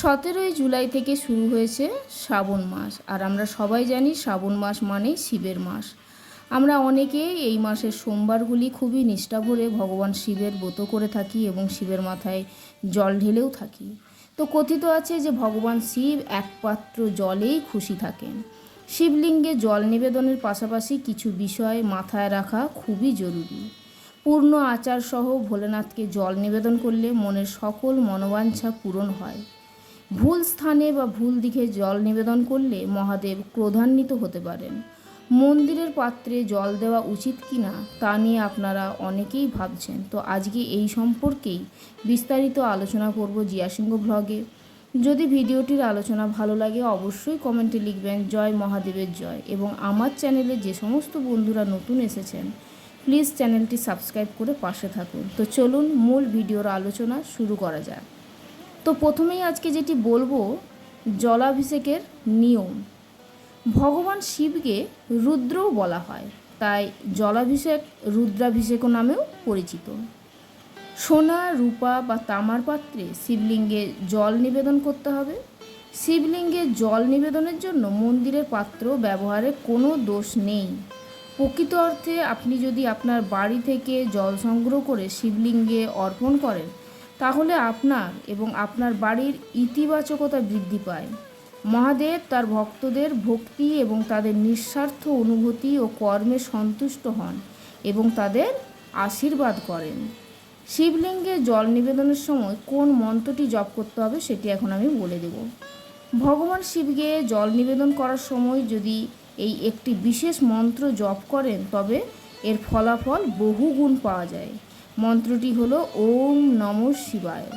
সতেরোই জুলাই থেকে শুরু হয়েছে শ্রাবণ মাস, আর আমরা সবাই জানি শ্রাবণ মাস মানেই শিবের মাস। আমরা অনেকেই এই মাসের সোমবারগুলি খুবই নিষ্ঠা ভরে ভগবান শিবের ব্রত করে থাকি এবং শিবের মাথায় জল ঢেলেও থাকি। তো কথিত আছে যে ভগবান শিব একপাত্র জলেই খুশি থাকেন। শিবলিঙ্গে জল নিবেদনের পাশাপাশি কিছু বিষয় মাথায় রাখা খুবই জরুরি। পূর্ণ আচারসহ ভোলেনাথকে জল নিবেদন করলে মনের সকল মনোবাঞ্ছা পূরণ হয়। ভুল স্থানে বা ভুল দিকে জল নিবেদন করলে মহাদেব ক্রোধান্বিত হতে পারেন। মন্দিরের পাত্রে জল দেওয়া উচিত কিনা তা নিয়ে আপনারা অনেকেই ভাবছেন। তো আজকে এই সম্পর্কেই বিস্তারিত আলোচনা করব জিয়াসিংহ ব্লগে। যদি ভিডিওটির আলোচনা ভালো লাগে, অবশ্যই কমেন্টে লিখবেন, জয় মহাদেবের জয়। এবং আমার চ্যানেলে যে সমস্ত বন্ধুরা নতুন এসেছেন, প্লিজ চ্যানেলটি সাবস্ক্রাইব করে পাশে থাকুন। তো চলুন মূল ভিডিওর আলোচনা শুরু করা যাক। তো প্রথমেই আজকে যেটি বলব, জলাভিষেকের নিয়ম। ভগবান শিবকে রুদ্রও বলা হয়, তাই জলাভিষেক রুদ্রাভিষেকও নামেও পরিচিত। সোনা, রূপা বা তামার পাত্রে শিবলিঙ্গে জল নিবেদন করতে হবে। শিবলিঙ্গে জল নিবেদনের জন্য মন্দিরের পাত্র ব্যবহারে কোনো দোষ নেই। প্রকৃত অর্থে আপনি যদি আপনার বাড়ি থেকে জল সংগ্রহ করে শিবলিঙ্গে অর্পণ করেন তাহলে আপনার এবং আপনার বাড়ির ইতিবাচকতা বৃদ্ধি পায়। মহাদেব তার ভক্তদের ভক্তি এবং তাদের নিঃস্বার্থ অনুভূতি ও কর্মে সন্তুষ্ট হন এবং তাদের আশীর্বাদ করেন। শিবলিঙ্গে জল নিবেদনের সময় কোন মন্ত্রটি জপ করতে হবে সেটি এখন আমি বলে দেব। ভগবান শিবকে জল নিবেদন করার সময় যদি এই একটি বিশেষ মন্ত্র জপ করেন, তবে এর ফলাফল বহুগুণ পাওয়া যায়। মন্ত্রটি হলো ওম নম শিবায়।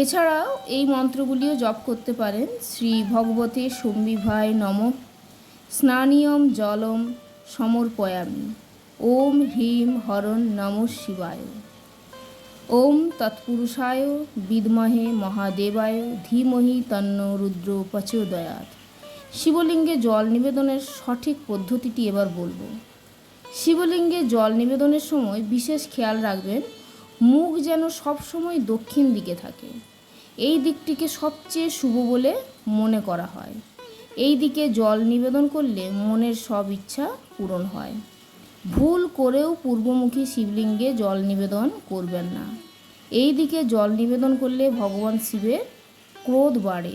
এছাড়াও এই মন্ত্রগুলিও জপ করতে পারেন। শ্রী ভগবতে সম্বিভায় নম। স্নানিয়ম জলম সমর্পয়ামি। ওম হ্রিম হরণ নম শিবায়। ওম তৎপুরুষায় বিদ্মহে মহাদেবায় ধীমহি তন্ন রুদ্র প্রচোদয়াত শিবলিঙ্গে জল নিবেদনের সঠিক পদ্ধতিটি এবার বলব। শিবলিঙ্গে জল নিবেদনের সময় বিশেষ খেয়াল রাখবেন, মুখ যেন সবসময় দক্ষিণ দিকে থাকে। এই দিকটিকে সবচেয়ে শুভ বলে মনে করা হয়। এই দিকে জল নিবেদন করলে মনের সব ইচ্ছা পূরণ হয়। ভুল করেও পূর্বমুখী শিবলিঙ্গে জল নিবেদন করবেন না। এই দিকে জল নিবেদন করলে ভগবান শিবের ক্রোধ বাড়ে।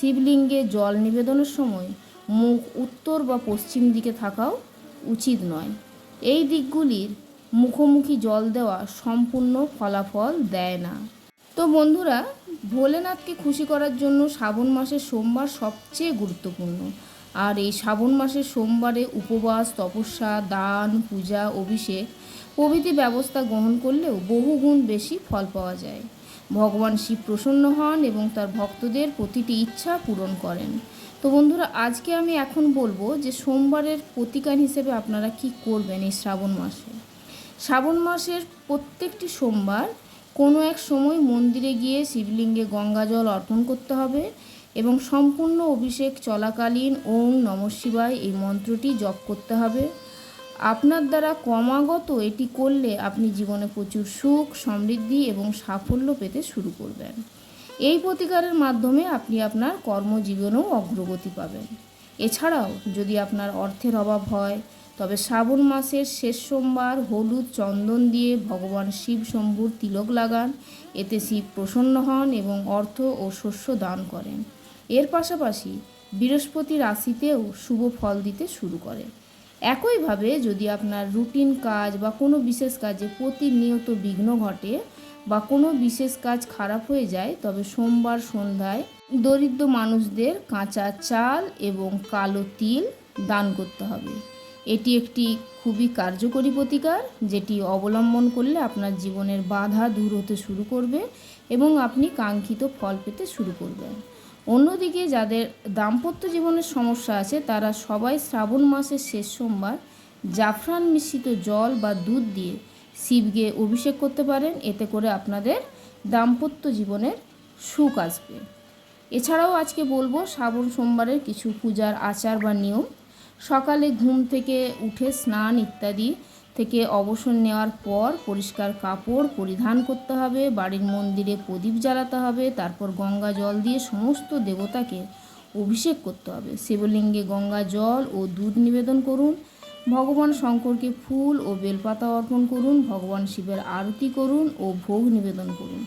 শিবলিঙ্গে জল নিবেদনের সময় মুখ উত্তর বা পশ্চিম দিকে থাকাও উচিত নয়। এই দিকগুলির মুখোমুখি জল দেওয়া সম্পূর্ণ ফলাফল দেয় না। তো বন্ধুরা, ভোলেনাথকে খুশি করার জন্য শ্রাবণ মাসের সোমবার সবচেয়ে গুরুত্বপূর্ণ। আর এই শ্রাবণ মাসের সোমবারে উপবাস, তপস্যা, দান, পূজা, অভিষেক প্রভৃতি ব্যবস্থা গ্রহণ করলেও বহুগুণ বেশি ফল পাওয়া যায়। ভগবান শিব প্রসন্ন হন এবং তার ভক্তদের প্রতিটি ইচ্ছা পূরণ করেন। তো বন্ধুরা, আজকে আমি এখন বলব যে সোমবারের প্রতিকার হিসেবে আপনারা কি করবেন এই শ্রাবণ মাসে? শ্রাবণ মাসের প্রত্যেকটি সোমবার কোনো এক সময় মন্দিরে গিয়ে শিবলিঙ্গে গঙ্গা জল অর্পণ করতে হবে এবং সম্পূর্ণ অভিষেক চলাকালীন ওম নম শিবায় এই মন্ত্রটি জপ করতে হবে। আপনার দ্বারা ক্রমাগত এটি করলে আপনি জীবনে প্রচুর সুখ, সমৃদ্ধি এবং সাফল্য পেতে শুরু করবেন। এই প্রতিকারের মাধ্যমে আপনি আপনার কর্মজীবনেও অগ্রগতি পাবেন। এছাড়াও যদি আপনার অর্থের অভাব হয়, তবে শ্রাবণ মাসের শেষ সোমবার হলুদ চন্দন দিয়ে ভগবান শিব শম্ভুর তিলক লাগান। এতে শিব প্রসন্ন হন এবং অর্থ ও শস্য দান করেন। এর পাশাপাশি বৃহস্পতি রাশিতেও শুভ ফল দিতে শুরু করে। একইভাবে যদি আপনার রুটিন কাজ বা কোনো বিশেষ কাজে প্রতিনিয়ত বিঘ্ন ঘটে বা কোনো বিশেষ কাজ খারাপ হয়ে যায়, তবে সোমবার সন্ধ্যায় দরিদ্র মানুষদের কাঁচা চাল এবং কালো তিল দান করতে হবে। এটি একটি খুবই কার্যকরী প্রতিকার, যেটি অবলম্বন করলে আপনার জীবনের বাধা দূর হতে শুরু করবে এবং আপনি কাঙ্ক্ষিত ফল পেতে শুরু করবেন। অন্যদিকে যাদের দাম্পত্য জীবনের সমস্যা আছে, তারা সবাই শ্রাবণ মাসের শেষ সোমবার জাফরান মিশ্রিত জল বা দুধ দিয়ে শিবকে অভিষেক করতে পারেন, এতে করে আপনাদের দাম্পত্য জীবনের সুখ আসবে। এছাড়াও আজকে বলব, শ্রাবণ সোমবারের কিছু পূজার আচার বা নিয়ম। সকালে ঘুম থেকে উঠে স্নান ইত্যাদি থেকে অবসর নেওয়ার পর পরিষ্কার কাপড় পরিধান করতে হবে, বাড়ির মন্দিরে প্রদীপ জ্বালাতে হবে, তারপর গঙ্গা জল দিয়ে সমস্ত দেবতাকে অভিষেক করতে হবে। শিবলিঙ্গে গঙ্গা জল ও দুধ নিবেদন করুন। ভগবান শঙ্করকে ফুল ও বেলপাতা অর্পণ করুন, ভগবান শিবের আরতি করুন ও ভোগ নিবেদন করুন।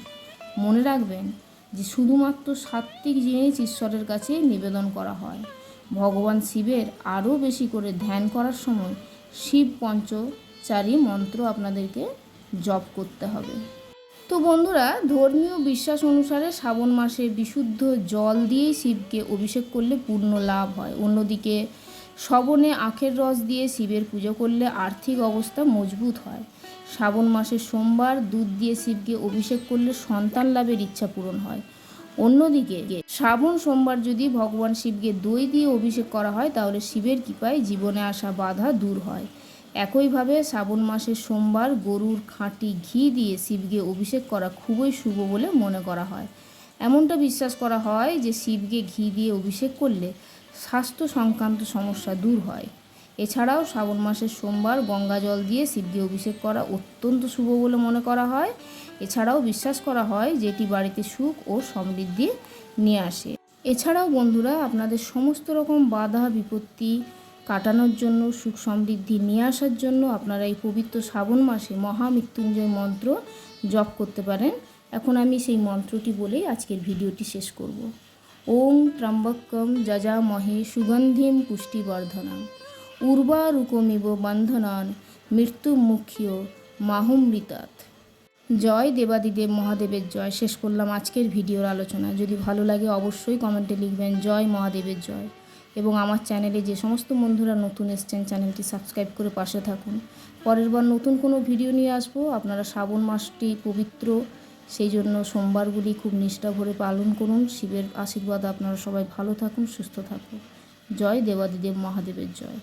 মনে রাখবেন যে শুধুমাত্র সাত্ত্বিক জিনিস ঈশ্বরের কাছে নিবেদন করা হয়। ভগবান শিবের আরও বেশি করে ধ্যান করার সময় শিব পঞ্চচারী মন্ত্র আপনাদেরকে জপ করতে হবে। তো বন্ধুরা, ধর্মীয় বিশ্বাস অনুসারে শ্রাবণ মাসে বিশুদ্ধ জল দিয়েই শিবকে অভিষেক করলে পূর্ণ লাভ হয়। অন্যদিকে শ্রবণে আখের রস দিয়ে শিবের পুজো করলে আর্থিক অবস্থা মজবুত হয়। শ্রাবণ মাসের সোমবার দুধ দিয়ে শিবকে অভিষেক করলে সন্তান লাভের ইচ্ছা পূরণ হয়। অন্যদিকে, শ্রাবণ সোমবার যদি ভগবান শিবকে দই দিয়ে অভিষেক করা হয়, তাহলে শিবের কৃপায় জীবনে আসা বাধা দূর হয়। একইভাবে শ্রাবণ মাসের সোমবার গরুর খাঁটি ঘি দিয়ে শিবকে অভিষেক করা খুবই শুভ বলে মনে করা হয়। এমনটা বিশ্বাস করা হয় যে শিবকে ঘি দিয়ে অভিষেক করলে স্বাস্থ্য সংক্রান্ত সমস্যা দূর হয়। এছাড়াও শ্রাবণ মাসের সোমবার গঙ্গা জল দিয়ে সিদ্ধি অভিষেক করা অত্যন্ত শুভ বলে মনে করা হয়। এছাড়াও বিশ্বাস করা হয় যেটি বাড়িতে সুখ ও সমৃদ্ধি নিয়ে আসে। এছাড়াও বন্ধুরা, আপনাদের সমস্ত রকম বাধা, বিপত্তি কাটানোর জন্য, সুখ সমৃদ্ধি নিয়ে আসার জন্য আপনারা এই পবিত্র শ্রাবণ মাসে মহামৃত্যুঞ্জয় মন্ত্র জপ করতে পারেন। এখন আমি সেই মন্ত্রটি বলেই আজকের ভিডিওটি শেষ করব। ওম ত্র্যম্বকম যজামহে সুগন্ধিম পুষ্টিবর্ধনম। উর্বারুকমিব বন্ধনান মৃত্যুমুখীয় মাহুমৃতাৎ। জয় দেবাদিদেব মহাদেবের জয়। শেষ করলাম আজকের ভিডিওর আলোচনা। যদি ভালো লাগে অবশ্যই কমেন্টে লিখবেন, জয় মহাদেবের জয়। এবং আমার চ্যানেলে যে সমস্ত বন্ধুরা নতুন এসছেন, চ্যানেলটি সাবস্ক্রাইব করে পাশে থাকুন। পরের বার নতুন কোনো ভিডিও নিয়ে আসব। আপনারা শ্রাবণ মাসটি পবিত্র সেই জন্য সোমবারগুলি খুব নিষ্ঠা ভরে পালন করুন। শিবের আশীর্বাদ আপনারা সবাই ভালো থাকুন, সুস্থ থাকুন। জয় দেবাদিদেব মহাদেবের জয়।